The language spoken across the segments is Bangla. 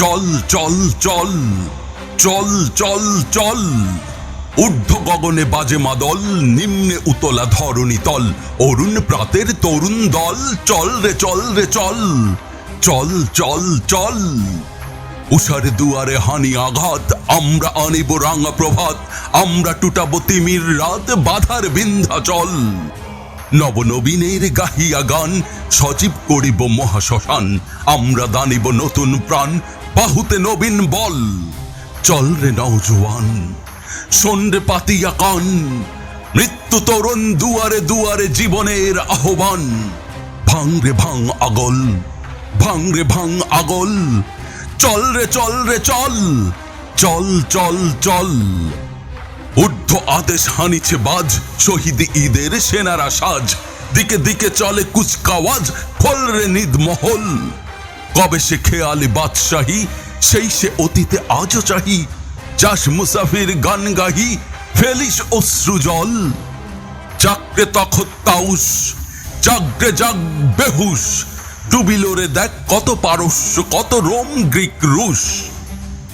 চল চল চল চল চল চল। ঊর্ধ্ব গগনে বাজে মাদল, নিম্নে উতলা ধরণী তল। অরুণ প্রাতের তরুণ দল, চল রে চল রে, চল চল চল চল। উষার দুয়ারে হানি আঘাত, আমরা আনিব রাঙা প্রভাত, আমরা টুটাবো তিমির রাত, বাধার বিন্ধ্যাচল নবনবীনের গাহিয়া গান, সজীব করিব মহাশ্মশান, আমরা দানিব নতুন প্রাণ বাহুতে নবীন বল। চল রে নওজোয়ান, শোন রে পাতিয়া কান। মৃত্যু তরুণ দুয়ারে দুয়ারে জীবনের আহ্বান। ভাঙ রে ভাং আগল, ভাঙ রে ভাং আগল। চল রে চল রে, চল চল চল চল। ঊর্ধ্ব আদেশ হানিছে বাজ, শহীদ ঈদের সেনারা সাজ। দিকে দিকে চলে কুচকাওয়াজ, ফল রে নিদ মহল কবে সে খেয়ালে বাদশাহী, সেই সে অতীতে আজও চাহি। যাস মুসাফির গান গাহি, ফেলিস অশ্রু জল। চাকরে তখন তাউস, জাগরে জাগ বেহুশ ডুবিল রে দেখ কত পারস্য, কত রোম গ্রিক রুশ।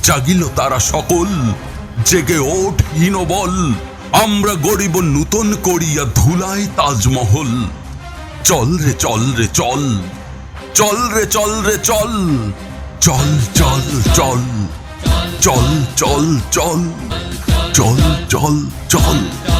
জাগিল তারা সকল, জেগে ওঠ হীনবল। আমরা গরিব নূতন করিয়া ধুলাই তাজমহল। চল রে চল রে, চল। চল রে চল রে চল। চল চল চল। চল চল চল। চল চল চল।